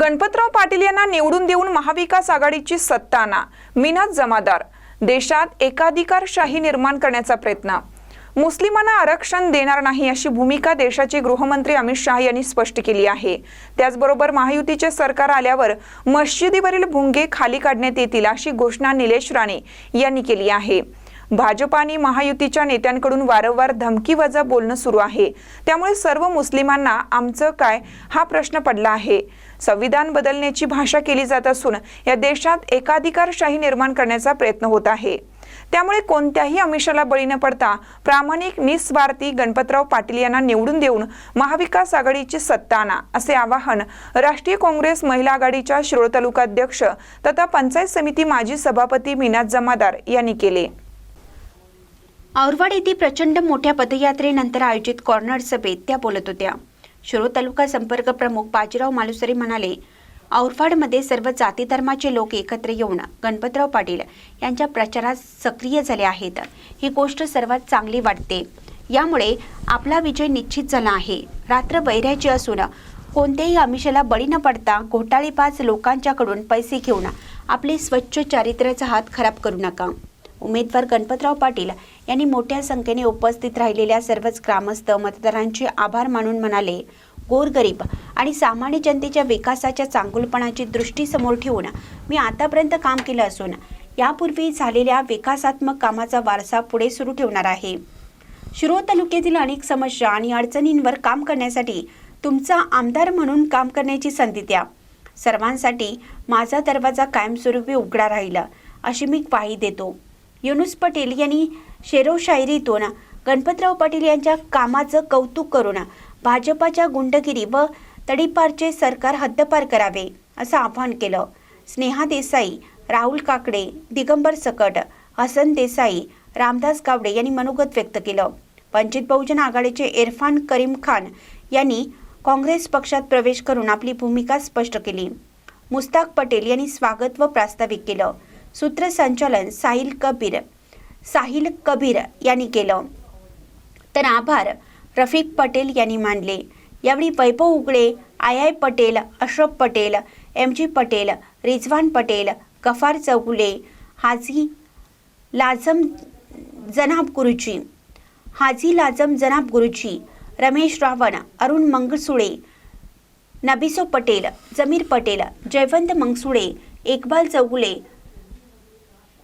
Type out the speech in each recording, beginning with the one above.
गणपतराव पाटील यांना निवडून देऊन महाविकास आघाडीची सत्ता आणा मिनात जमादार देशात एकाधिकारशाही निर्माण करण्याचा प्रयत्न. मुस्लिमांना आरक्षण देणार नाही अशी भूमिका देशाचे गृहमंत्री अमित शाह यांनी स्पष्ट केली आहे. त्याचबरोबर महायुतीचे सरकार आल्यावर मशिदीवरील भुंगे खाली काढण्यात येतील अशी घोषणा निलेश राणे यांनी केली आहे. भाजप आणि महायुतीच्या नेत्यांकडून वारंवार धमकी वजा बोलणं सुरू आहे. त्यामुळे सर्व मुस्लिमांना आमचं काय? हा प्रश्न पडला आहे. संविधान बदलण्याची भाषा केली जात असून या देशात एकाधिकारशाही निर्माण करण्याचा प्रयत्न होत आहे. त्यामुळे कोणत्याही अमिषाला बळी न पडता प्रामाणिक निस्वार्थी गणपतराव पाटील यांना निवडून देऊन महाविकास आघाडीची सत्ता आणा असे आवाहन राष्ट्रीय काँग्रेस महिला आघाडीच्या शिरोळ तालुका अध्यक्ष तथा पंचायत समिती माजी सभापती मीनाथ जमादार यांनी केले. औरवाड येथे प्रचंड मोठ्या पदयात्रेनंतर आयोजित कॉर्नर सभेत त्या बोलत होत्या. शिरो तालुका संपर्क प्रमुख बाजीराव मालुसरे म्हणाले औरवाडमध्ये सर्व जाती धर्माचे लोक एकत्र येऊन गणपतराव पाटील यांच्या प्रचारात सक्रिय झाले आहेत. ही गोष्ट सर्वात चांगली वाटते. यामुळे आपला विजय निश्चित झाला आहे. रात्र वैऱ्याची असून कोणत्याही आमिषाला बळी न पडता घोटाळेबाज लोकांच्याकडून पैसे घेऊन आपले स्वच्छ चारित्र्याचा हात खराब करू नका. उमेदवार गणपतराव पाटील यांनी मोठ्या संख्येने उपस्थित राहिलेल्या सर्वच ग्रामस्थ मतदारांचे आभार मानून म्हणाले गोरगरीब आणि सामान्य जनतेच्या विकासाच्या चांगुलपणाची दृष्टी समोर ठेवून मी आतापर्यंत काम केलं असून यापूर्वी झालेल्या विकासात्मक कामाचा वारसा पुढे सुरू ठेवणार आहे. शिरो तालुक्यातील अनेक समस्या आणि अडचणींवर काम करण्यासाठी तुमचा आमदार म्हणून काम करण्याची संधी द्या. सर्वांसाठी माझा दरवाजा कायमस्वरूपी उघडा राहील अशी मी ग्वाही देतो. युनुस पटेल यांनी शेरोशायरीतून गणपतराव पाटील यांच्या कामाचं कौतुक करून भाजपाच्या गुंडगिरी व तडीपारचे सरकार हद्दपार करावे असं आवाहन केलं. स्नेहा देसाई राहुल काकडे दिगंबर सकट हसन देसाई रामदास गावडे यांनी मनोगत व्यक्त केलं. वंचित बहुजन आघाडीचे इरफान करीम खान यांनी काँग्रेस पक्षात प्रवेश करून आपली भूमिका स्पष्ट केली. मुस्ताक पटेल यांनी स्वागत व प्रास्ताविक केलं. सूत्रसंचालन साहिल कबीर. साहिल कबीर यांनी केलं. तर आभार. रफिक पटेल यांनी मानले. यावेळी Vaibhav Ugale I I Patel Ashraf Patel M G Patel Rizwan Patel Gaffar Chougule Haji Lazam जनाब गुरुजी हाजी लाझम जनाब गुरुजी रमेश रावण अरुण मंगसुळे नबिसो पटेल जमीर पटेल जयवंत मंगसुळे इकबाल चौगुले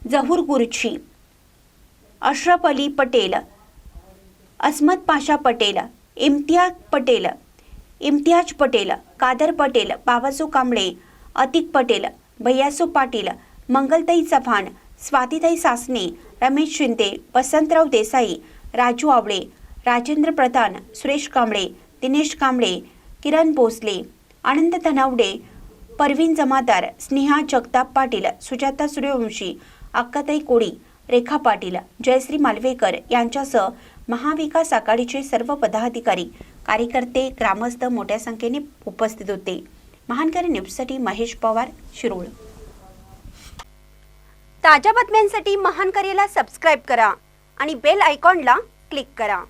जहूर गुरुजी अशरफ अली पटेल. अस्मत पाशा पटेल. इम्तियाज पटेल. इम्तियाज पटेल. कादर पटेल. बाबासू कांबळे. अतिक पटेल. भैयासू पाटील. मंगलताई चव्हाण. स्वातीताई सासने. रमेश शिंदे. वसंतराव देसाई. राजू आवळे. राजेंद्र प्रधान. सुरेश कांबळे. दिनेश कांबळे. किरण भोसले. आनंद धनावडे. परवीन जमादार. स्नेहा जगताप पाटील. सुजाता सूर्यवंशी. अक्काताई कोळी रेखा पाटील जयश्री मालवेकर यांच्यासह महाविकास आघाडीचे सर्व पदाधिकारी कार्यकर्ते ग्रामस्थ मोठ्या संख्येने उपस्थित होते. महानकरी न्यूजसाठी महेश पवार शिरोळ. ताज्या बातम्यांसाठी महानकरीला सबस्क्राईब करा आणि बेल आयकॉनला क्लिक करा.